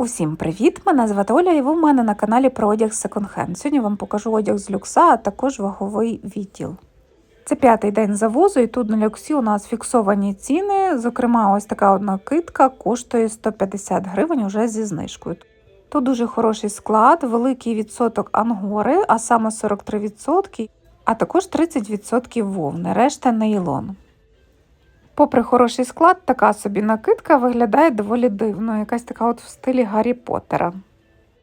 Усім привіт! Мене звати Оля, і ви в мене на каналі про одяг секонд-хенд. Сьогодні вам покажу одяг з люкса, а також ваговий відділ. Це п'ятий день завозу, і тут на люксі у нас фіксовані ціни. Зокрема, ось така одна китка коштує 150 гривень уже зі знижкою. Тут дуже хороший склад, великий відсоток ангори, а саме 43%, а також 30% вовни, решта нейлон. Попри хороший склад, така собі накидка виглядає доволі дивно, якась така от в стилі Гаррі Поттера.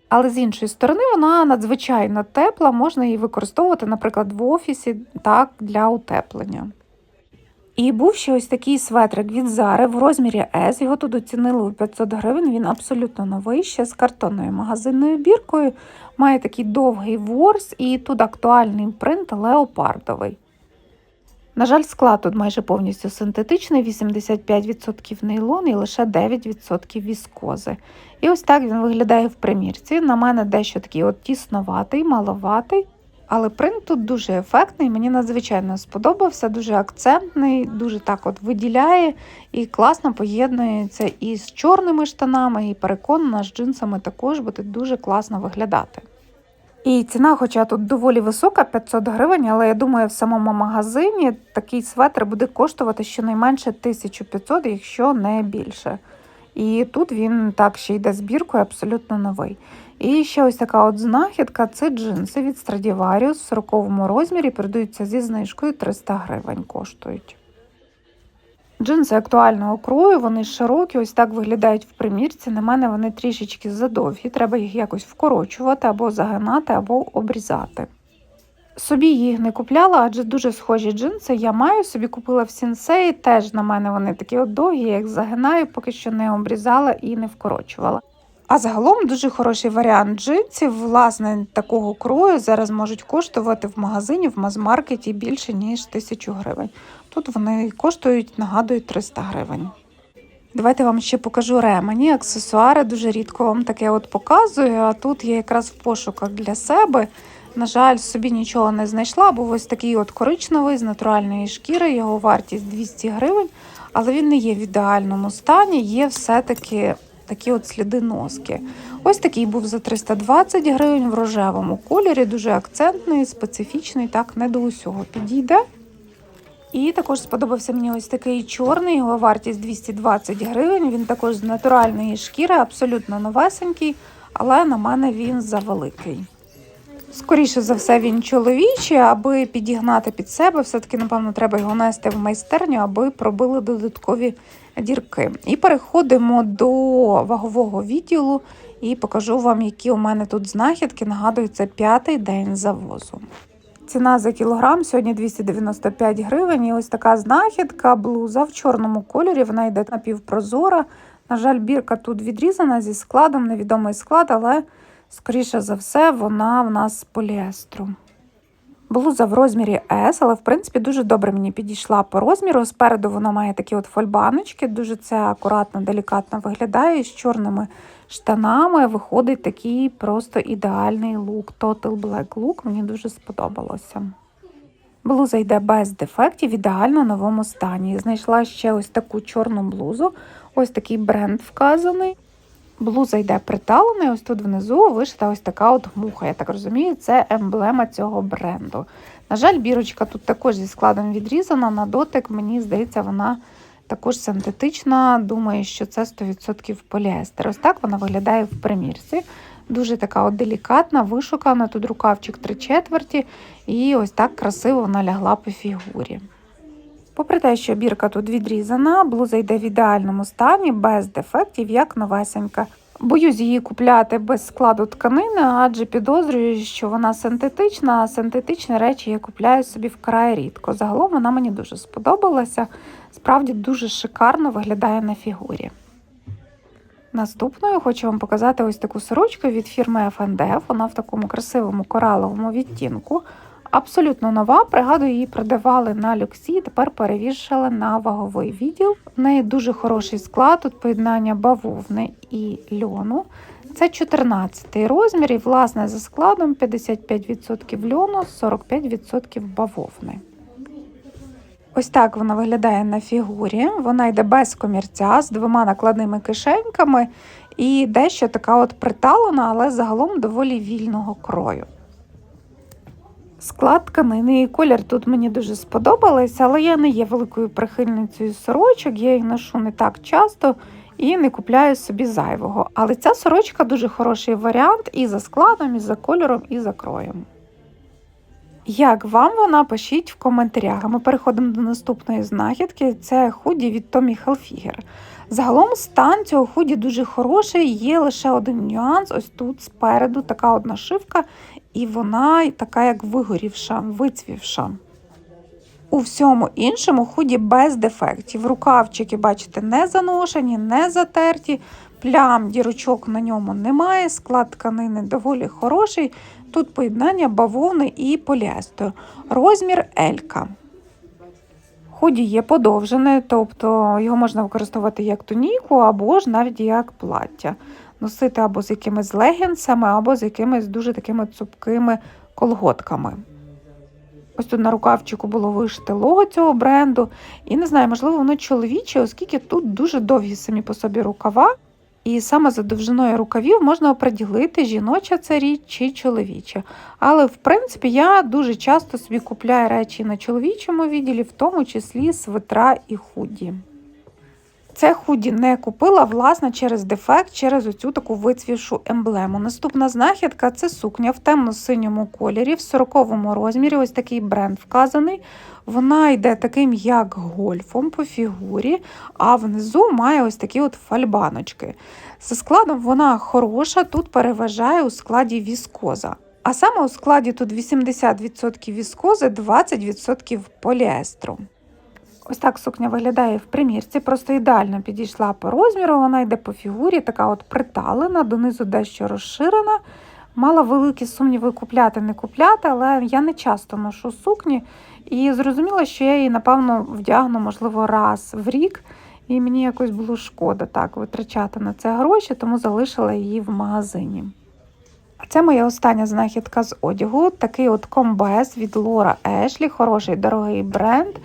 Але з іншої сторони, вона надзвичайно тепла, можна її використовувати, наприклад, в офісі так, для утеплення. І був ще ось такий светрик від Зари в розмірі S. Його тут оцінили у 500 гривень. Він абсолютно новий, ще з картонною магазинною біркою. Має такий довгий ворс і тут актуальний принт леопардовий. На жаль, склад тут майже повністю синтетичний, 85% нейлон і лише 9% віскози. І ось так він виглядає в примірці. На мене дещо такий от тісноватий, маловатий. Але принт тут дуже ефектний, мені надзвичайно сподобався, дуже акцентний, дуже так от виділяє і класно поєднується і з чорними штанами, і переконана з джинсами також буде дуже класно виглядати. І ціна, хоча тут доволі висока, 500 гривень, але я думаю, в самому магазині такий светр буде коштувати щонайменше 1500, якщо не більше. І тут він так ще йде збіркою, абсолютно новий. І ще ось така от знахідка це джинси від Stradivarius в 40 розмірі, продаються зі знижкою 300 гривень коштують. Джинси актуального крою, вони широкі, ось так виглядають в примірці. На мене вони трішечки задовгі, треба їх якось вкорочувати або загинати, або обрізати. Собі їх не купляла, адже дуже схожі джинси. Я маю собі купила в сінсеї, теж на мене вони такі от довгі, я їх загинаю, поки що не обрізала і не вкорочувала. А загалом дуже хороший варіант джинсів, власне, такого крою зараз можуть коштувати в магазині, в мазмаркеті більше, ніж 1000 гривень. Тут вони коштують, нагадують 300 гривень. Давайте вам ще покажу ремені, аксесуари. Дуже рідко вам таке от показую, а тут я якраз в пошуках для себе. На жаль, собі нічого не знайшла, був ось такий от коричневий з натуральної шкіри, його вартість 200 гривень, але він не є в ідеальному стані, є все-таки такі от сліди носки. Ось такий був за 320 гривень в рожевому кольорі, дуже акцентний, специфічний, так не до усього підійде. І також сподобався мені ось такий чорний, його вартість 220 гривень. Він також з натуральної шкіри, абсолютно новесенький, але на мене він завеликий. Скоріше за все, він чоловічий, аби підігнати під себе, все-таки, напевно, треба його нести в майстерню, аби пробили додаткові дірки. І переходимо до вагового відділу і покажу вам, які у мене тут знахідки. Нагадую, це п'ятий день завозу. Ціна за кілограм сьогодні 295 гривень. І ось така знахідка, блуза в чорному кольорі. Вона йде напівпрозора. На жаль, бірка тут відрізана зі складом, невідомий склад, але, скоріше за все, вона в нас з поліестру. Блуза в розмірі S, але в принципі дуже добре мені підійшла по розміру. Спереду вона має такі от фольбаночки, дуже це акуратно, делікатно виглядає з чорними штанами. Виходить такий просто ідеальний лук. Total Black Look, мені дуже сподобалося. Блуза йде без дефектів, ідеально новому стані. Знайшла ще ось таку чорну блузу, ось такий бренд вказаний. Блуза йде приталений, ось тут внизу вишита ось така от муха. Я так розумію, це емблема цього бренду. На жаль, бірочка тут також зі складом відрізана. На дотик, мені здається, вона також синтетична. Думаю, що це 100% поліестер. Ось так вона виглядає в примірці. Дуже така от делікатна, вишукана. Тут рукавчик 3 четверті, і ось так красиво вона лягла по фігурі. Попри те, що бірка тут відрізана, блуза йде в ідеальному стані, без дефектів, як новесенька. Боюсь її купляти без складу тканини, адже підозрюю, що вона синтетична, а синтетичні речі я купляю собі вкрай рідко. Загалом вона мені дуже сподобалася, справді дуже шикарно виглядає на фігурі. Наступною хочу вам показати ось таку сорочку від фірми FNDF. Вона в такому красивому кораловому відтінку. Абсолютно нова, пригадую, її продавали на люксі, тепер перевішали на ваговий відділ. В неї дуже хороший склад, тут поєднання бавовни і льону. Це 14 розмір, і, власне, за складом 55% льону, 45% бавовни. Ось так вона виглядає на фігурі. Вона йде без комірця з двома накладними кишеньками. і дещо така от приталена, але загалом доволі вільного крою. Склад тканини і колір тут мені дуже сподобалися, але я не є великою прихильницею сорочок, я їх ношу не так часто і не купляю собі зайвого. Але ця сорочка дуже хороший варіант і за складом, і за кольором, і за кроєм. Як вам вона, пишіть в коментарях. А ми переходимо до наступної знахідки. Це худі від Tommy Hilfiger. Загалом стан цього худі дуже хороший, є лише один нюанс. Ось тут спереду така от нашивка, і вона така як вигорівша, вицвівша. У всьому іншому худі без дефектів. Рукавчики, бачите, не заношені, не затерті, плям, дірочок на ньому немає, склад тканини доволі хороший. Тут поєднання бавовни і поліестер. Розмір Елька. Худі є подовжене, тобто його можна використовувати як туніку, або ж навіть як плаття. Носити або з якимись легінсами, або з якимись дуже такими цупкими колготками. Ось тут на рукавчику було вишите лого цього бренду. І не знаю, можливо, воно чоловіче, оскільки тут дуже довгі самі по собі рукава. І саме за довжиною рукавів можна оприділити, жіноча це річ чи чоловіча. Але, в принципі, я дуже часто собі купляю речі на чоловічому відділі, в тому числі свитра і худі. Це худі не купила, власне, через дефект, через оцю таку вицвівшу емблему. Наступна знахідка це сукня в темно-синьому кольорі, в 40-му розмірі. Ось такий бренд вказаний. Вона йде таким, як гольфом по фігурі, а внизу має ось такі от фальбаночки. За складом вона хороша, тут переважає у складі віскоза. А саме у складі тут 80% віскози, 20% поліестру. Ось так сукня виглядає в примірці, просто ідеально підійшла по розміру. Вона йде по фігурі, така от приталена, донизу дещо розширена. Мала великі сумніви купляти, не купляти, але я не часто ношу сукні і зрозуміла, що я її, напевно, вдягну, можливо, раз в рік. І мені якось було шкода так витрачати на це гроші, тому залишила її в магазині. А це моя остання знахідка з одягу. Такий от комбез від Лора Ешлі, хороший дорогий бренд.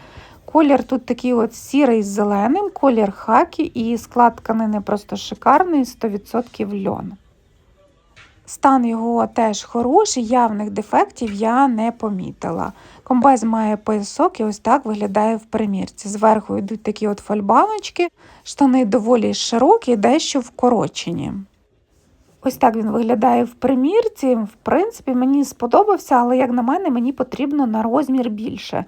Колір тут такий от сірий з зеленим, колір хакі і склад тканини просто шикарний, 100% льон. Стан його теж хороший, явних дефектів я не помітила. Комбез має поясок і ось так виглядає в примірці. Зверху йдуть такі от фальбаночки, штани доволі широкі, дещо вкорочені. Ось так він виглядає в примірці. В принципі, мені сподобався, але, як на мене, мені потрібно на розмір більше.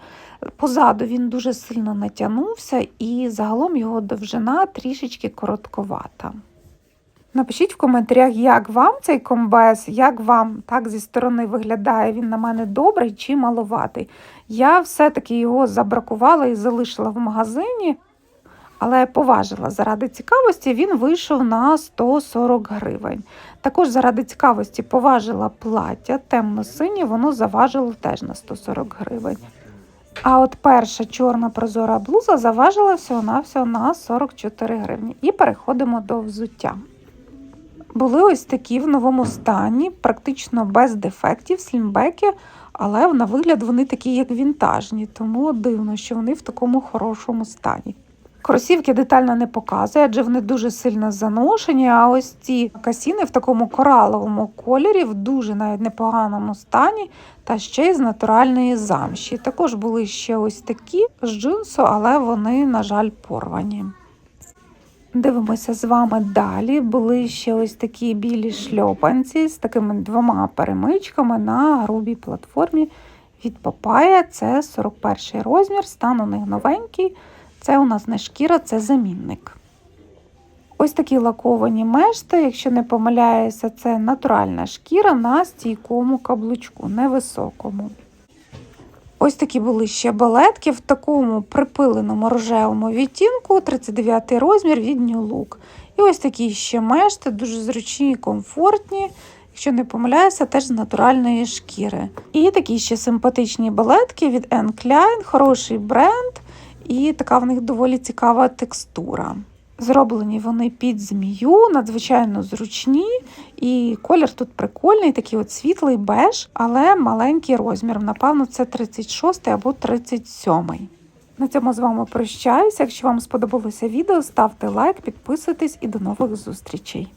Позаду він дуже сильно натягнувся, і загалом його довжина трішечки коротковата. Напишіть в коментарях, як вам цей комбез, як вам так зі сторони виглядає він на мене добрий чи маловатий. Я все-таки його забракувала і залишила в магазині, але поважила заради цікавості, він вийшов на 140 гривень. Також заради цікавості поважила плаття темно-синє, воно заважило теж на 140 гривень. А от перша чорна прозора блуза заважила всього-навсього на 44 гривні. І переходимо до взуття. Були ось такі в новому стані, практично без дефектів, слімбеки, але на вигляд вони такі, як вінтажні, тому дивно, що вони в такому хорошому стані. Кросівки детально не показує, адже вони дуже сильно заношені. А ось ці касіни в такому кораловому кольорі, в дуже навіть непоганому стані, та ще й з натуральної замші. Також були ще ось такі з джинсу, але вони, на жаль, порвані. Дивимося з вами далі. Були ще ось такі білі шльопанці з такими двома перемичками на грубій платформі від Папая. Це 41 розмір, стан у них новенький. Це у нас не шкіра, це замінник. Ось такі лаковані мешти, якщо не помиляюся, це натуральна шкіра на стійкому каблучку, невисокому. Ось такі були ще балетки в такому припиленому рожевому відтінку, 39 розмір від New Look. І ось такі ще мешти, дуже зручні і комфортні. Якщо не помиляюся, теж з натуральної шкіри. І такі ще симпатичні балетки від Anne Klein, хороший бренд, і така в них доволі цікава текстура. Зроблені вони під змію, надзвичайно зручні, і колір тут прикольний, такий от світлий беж, але маленький розмір. Напевно, це 36 або 37. На цьому з вами прощаюся. Якщо вам сподобалося відео, ставте лайк, підписуйтесь і до нових зустрічей.